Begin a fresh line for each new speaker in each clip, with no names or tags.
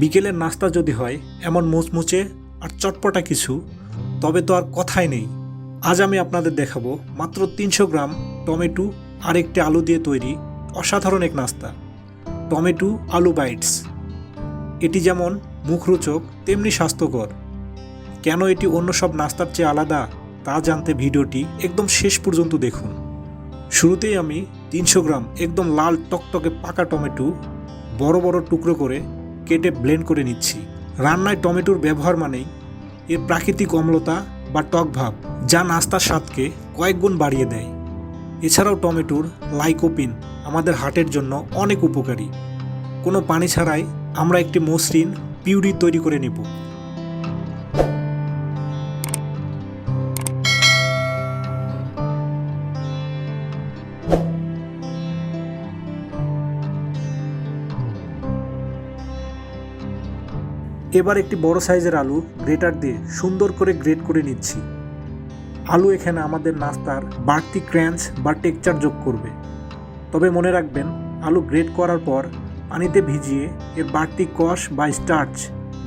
বিকেলের নাস্তা যদি হয়, এমন মুচমুচে আর চটপটা কিছু, তবে তো আর কথাই নেই। আজ আমি আপনাদের দেখাবো মাত্র তিনশো গ্রাম টমেটো আর একটি আলু দিয়ে তৈরি অসাধারণ এক নাস্তা, টমেটো আলু বাইটস। এটি যেমন মুখরোচক, তেমনি স্বাস্থ্যকর। কেন এটি অন্য সব নাস্তার চেয়ে আলাদা, তা জানতে ভিডিওটি একদম শেষ পর্যন্ত দেখুন। শুরুতেই আমি তিনশো গ্রাম একদম লাল টকটকে পাকা টমেটো বড় বড় টুকরো করে কেটে ব্লেন্ড করে নিচ্ছি। রান্নায় টমেটোর ব্যবহার মানেই এর প্রাকৃতিক অম্লতা বা টক ভাব, যা নাস্তার স্বাদকে কয়েক গুণ বাড়িয়ে দেয়। এছাড়াও টমেটোর লাইকোপিন আমাদের হার্টের জন্য অনেক উপকারী। কোনো পানি ছাড়াই আমরা একটি মসৃণ পিউরি তৈরি করে নিব। এবার একটি বড় সাইজের আলু গ্রেটার দিয়ে সুন্দর করে গ্রেট করে নিচ্ছি। আলু এখানে আমাদের নাস্তার বাড়তি ক্র্যাঞ্চ বা টেকচার যোগ করবে। তবে মনে রাখবেন, আলু গ্রেট করার পর পানিতে ভিজিয়ে এর বাড়তি কষ বা স্টার্চ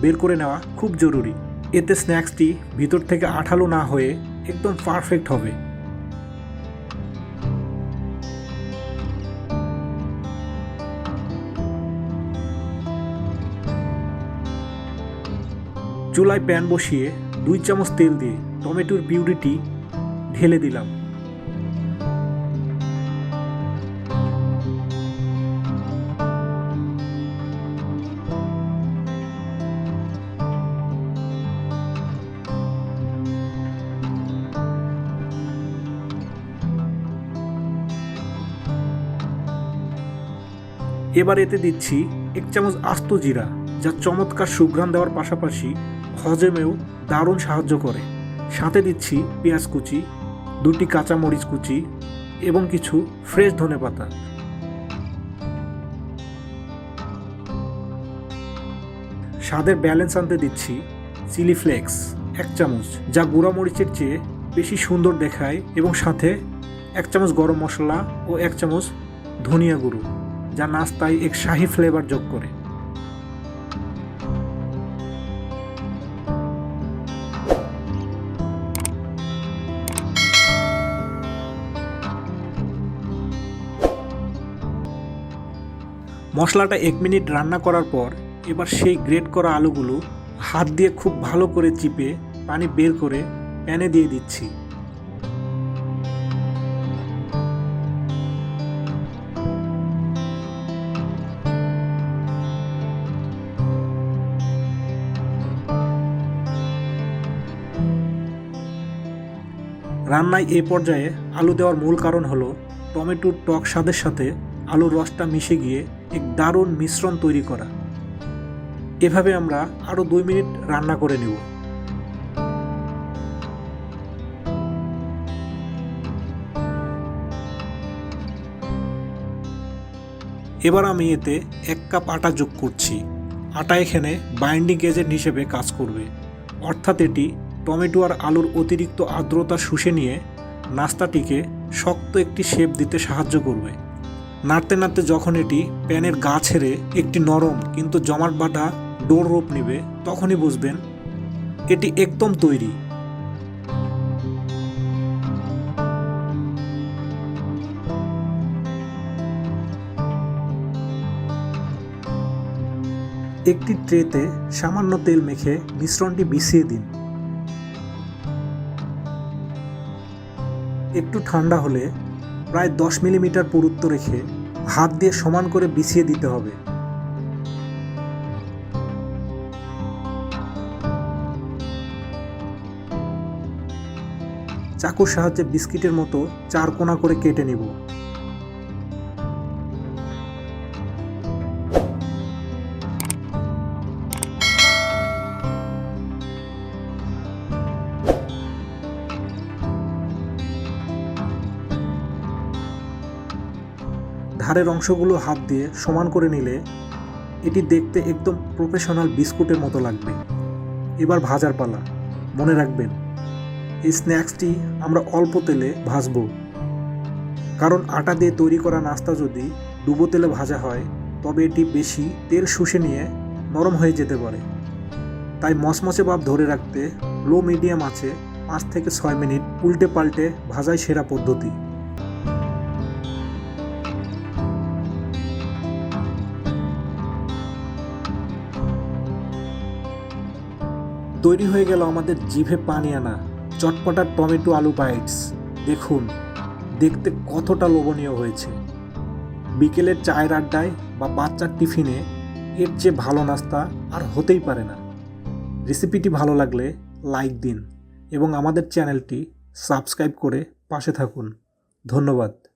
বের করে নেওয়া খুব জরুরি। এতে স্ন্যাক্সটি ভিতর থেকে আঠালো না হয়ে একদম পারফেক্ট হবে। চুলায় প্যান বসিয়ে দুই চামচ তেল দিয়ে টমেটোর পিউরিটি ঢেলে দিলাম। এবার এতে দিচ্ছি এক চামচ আস্ত জিরা, যা চমৎকার সুঘ্রাণ দেওয়ার পাশাপাশি হজমেও দারুণ সাহায্য করে। সাথে দিচ্ছি পেঁয়াজ কুচি, দুটি কাঁচা মরিচ কুচি এবং কিছু ফ্রেশ ধনেপাতা। স্বাদের ব্যালেন্স আনতে দিচ্ছি চিলি ফ্লেক্স এক চামচ, যা গুঁড়া মরিচের চেয়ে বেশি সুন্দর দেখায় এবং সাথে এক চামচ গরম মশলা ও এক চামচ ধনিয়া গুঁড়ো, যা নাস্তায় এক শাহি ফ্লেভার যোগ করে। মশলাটা এক মিনিট রান্না করার পর এবার সেই গ্রেট করা আলুগুলো হাত দিয়ে খুব ভালো করে চিপে পানি বের করে প্যানে দিয়ে দিচ্ছি। রান্নায় এ পর্যায়ে আলু দেওয়ার মূল কারণ হলো টমেটোর টক স্বাদের সাথে আলুর রসটা মিশে গিয়ে এক দারুণ মিশ্রণ তৈরি করা। এভাবে আমরা আরও দুই মিনিট রান্না করে নেব। এবার আমি এতে এক কাপ আটা যোগ করছি। আটা এখানে বাইন্ডিং এজেন্ট হিসেবে কাজ করবে। অর্থাৎ এটি টমেটো আর আলুর অতিরিক্ত আর্দ্রতা শুষে নিয়ে নাস্তাটিকে শক্ত একটি শেপ দিতে সাহায্য করবে। নাড়তে নাড়তে যখন এটি প্যানের গা ছেড়ে একটি নরম কিন্তু জমাট বাটা ডোর রূপ নেবে, তখনই বুঝবেন এটি একদম তৈরি। একটি ট্রেতে সামান্য তেল মেখে মিশ্রণটি বিছিয়ে দিন। একটু ঠান্ডা হলে প্রায় দশ মিলিমিটার পুরুত্ব রেখে হাত দিয়ে সমান করে বিছিয়ে দিতে হবে। চাকুর সাহায্যে বিস্কিটের মতো চার কোনা করে কেটে নেব। ধারের অংশগুলো হাত দিয়ে সমান করে নিলে এটি দেখতে একদম প্রফেশনাল বিস্কুটের মতো লাগবে। এবার ভাজার পালা। মনে রাখবেন, এই স্ন্যাক্সটি আমরা অল্প তেলে ভাজবো। কারণ আটা দিয়ে তৈরি করা নাস্তা যদি ডুবো তেলে ভাজা হয়, তবে এটি বেশি তেল শুষে নিয়ে নরম হয়ে যেতে পারে। তাই মসমসে ভাব ধরে রাখতে লো মিডিয়াম আছে পাঁচ থেকে ছয় মিনিট উল্টে পাল্টে ভাজাই সেরা পদ্ধতি। তৈরি হয়ে গেল আমাদের জিভে পানি আনা। Chatpata tomato aloo bites. দেখুন, দেখতে কতটা লোভনীয় হয়েছে। বিকেলের চায়ের আড্ডায় বা বাচ্চার টিফিনে এর চেয়ে ভালো নাস্তা আর হতেই পারে না। রেসিপিটি ভালো লাগলে লাইক দিন এবং আমাদের চ্যানেলটি সাবস্ক্রাইব করে পাশে থাকুন। ধন্যবাদ।